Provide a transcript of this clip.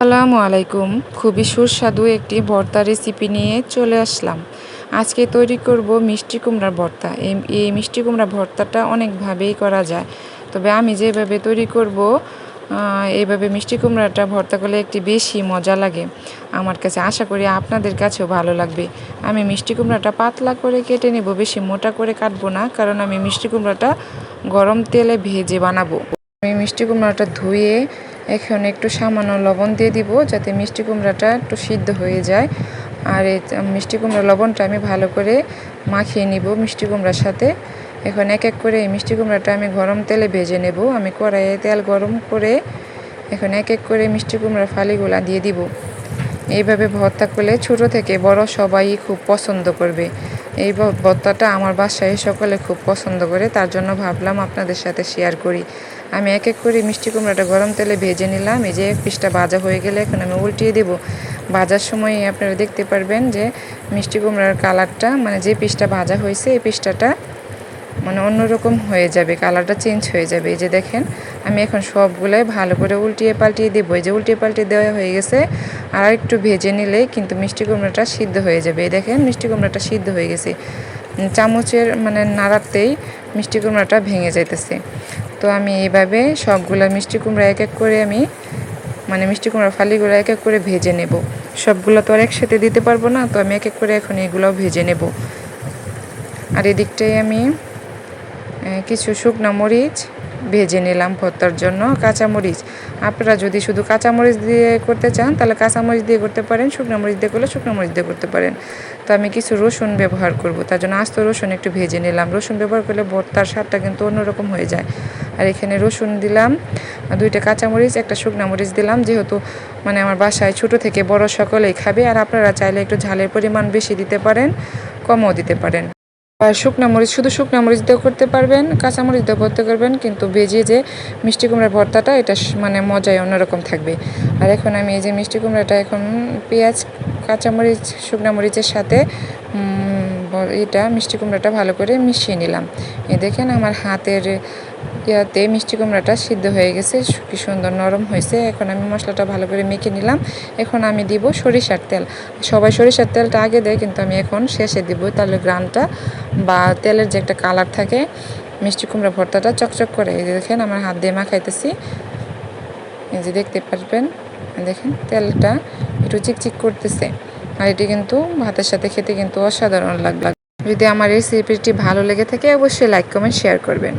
আসসালামু আলাইকুম। খুবই সুস্বাদু একটি ভর্তা রেসিপি নিয়ে চলে আসলাম। আজকে তৈরি করব মিষ্টি কুমড়ার ভর্তা। এই মিষ্টি কুমড়া ভর্তাটা অনেকভাবেই করা যায়। তবে আমি যেভাবে তৈরি করব এইভাবে মিষ্টি কুমড়াটা ভর্তা করলে একটি বেশি মজা লাগে। আমার কাছে আশা করি আপনাদের কাছেও ভালো লাগবে। আমি মিষ্টি কুমড়াটা পাতলা করে কেটে নেব, বেশি মোটা করে কাটবো না, কারণ আমি মিষ্টি কুমড়াটা গরম তেলে ভেজে বানাবো। আমি মিষ্টি কুমড়াটা ধুয়ে এখন একটু সামান্য লবণ দিয়ে দিব যাতে মিষ্টি কুমড়াটা একটু সিদ্ধ হয়ে যায়। আর এই মিষ্টি কুমড়া লবণটা আমি ভালো করে মাখিয়ে নিব মিষ্টি কুমড়ার সাথে। এখন এক এক করে এই মিষ্টি কুমড়াটা আমি গরম তেলে ভেজে নেব। আমি কড়াইয়ে তেল গরম করে এখন এক এক করে মিষ্টি কুমড়ার ফালিগুলা দিয়ে দিব। এইভাবে ভর্তা করলে ছোট থেকে বড় সবাই খুব পছন্দ করবে। এই ভর্তাটা আমার বাসায় সকলে খুব পছন্দ করে, তার জন্য ভাবলাম আপনাদের সাথে শেয়ার করি। আমি এক এক করে মিষ্টি কুমড়াটা গরম তেলে ভেজে নিলাম, এই যে এক পিসটা ভাজা হয়ে গেলে এখন আমি উল্টিয়ে দেবো। বাজার সময় আপনারা দেখতে পারবেন যে মিষ্টি কুমড়ার কালারটা মানে যে পিসটা ভাজা হয়েছে, এই পিসটাটা মানে অন্যরকম হয়ে যাবে কালারটা চেঞ্জ হয়ে যাবে। এই যে দেখেন, আমি এখন সবগুলোই ভালো করে উল্টিয়ে পাল্টিয়ে দেবো। এই যে উল্টিয়ে পাল্টিয়ে দেওয়া হয়ে গেছে, আর একটু ভেজে নিলে কিন্তু মিষ্টি কুমড়াটা সিদ্ধ হয়ে যাবে। এই দেখেন, মিষ্টি কুমড়াটা সিদ্ধ হয়ে গেছে। চামচের মানে নাড়াতেই মিষ্টি কুমড়াটা ভেঙে যাইতেছে। তো আমি এইভাবে সবগুলো মিষ্টি কুমড়া এক এক করে আমি মানে মিষ্টি কুমড়ার ফালিগুলো এক এক করে ভেজে নেব। সবগুলো তো আর একসাথে দিতে পারব না, তো আমি এক এক করে এখন এগুলোও ভেজে নেব। আর এদিকটাই আমি কিছু শুকনো মরিচ ভেজে নিলাম ভর্তার জন্য, কাঁচামরিচ। আপনারা যদি শুধু কাঁচামরিচ দিয়ে করতে চান, তাহলে কাঁচামরিচ দিয়ে করতে পারেন, শুকনো মরিচ দিয়ে করলে শুকনো মরিচ দিয়ে করতে পারেন। তো আমি কিছু রসুন ব্যবহার করব, তার জন্য আস্ত রসুন একটু ভেজে নিলাম। রসুন ব্যবহার করলে ভর্তার স্বাদটা কিন্তু অন্যরকম হয়ে যায়। আর এখানে রসুন দিলাম, দুইটা কাঁচামরিচ, একটা শুকনো মরিচ দিলাম, যেহেতু মানে আমার বাসায় ছোট থেকে বড় সকলেই খাবে, আর আপনারা চাইলে একটু ঝালের পরিমাণ বেশি দিতে পারেন, কমও দিতে পারেন। আর শুকনা মরিচ, শুধু শুকনা মরিচ দিয়েও করতে পারবেন, কাঁচা মরিচ দিয়েও ভর্তা করবেন কিন্তু ভেজে যে মিষ্টি কুমড়ার ভর্তাটা, এটা মানে মজায় অন্যরকম থাকবে। আর এখন আমি এই যে মিষ্টি কুমড়াটা, এখন পেঁয়াজ কাঁচামরিচ শুকনা মরিচের সাথে এটা মিষ্টি কুমড়াটা ভালো করে মিশিয়ে নিলাম। এ দেখেন আমার হাতের ইয়াতে মিষ্টি কুমড়াটা সিদ্ধ হয়ে গেছে। কি সুন্দর নরম হয়েছে। এখন আমি মশলাটা ভালো করে মেখে নিলাম। এখন আমি দিব সরিষার তেল। সবাই সরিষার তেলটা আগে দেয়, কিন্তু আমি এখন শেষে দিব। তাহলে গ্রানটা বা তেলের যে একটা কালার থাকে, মিষ্টি কুমড়া ভর্তাটা চকচক করে। এই দেখেন, আমার হাত দিয়ে মাখাইতেছি। এই যে দেখতে পারবেন, দেখেন, তেলটা একটু চিকচিক করতেছে। আর এটি কিন্তু ভাতের সাথে খেতে কিন্তু অসাধারণ লাগবে। যদি আমার রেসিপিটি ভালো লেগে থাকে, অবশ্যই লাইক, কমেন্ট, শেয়ার করবেন।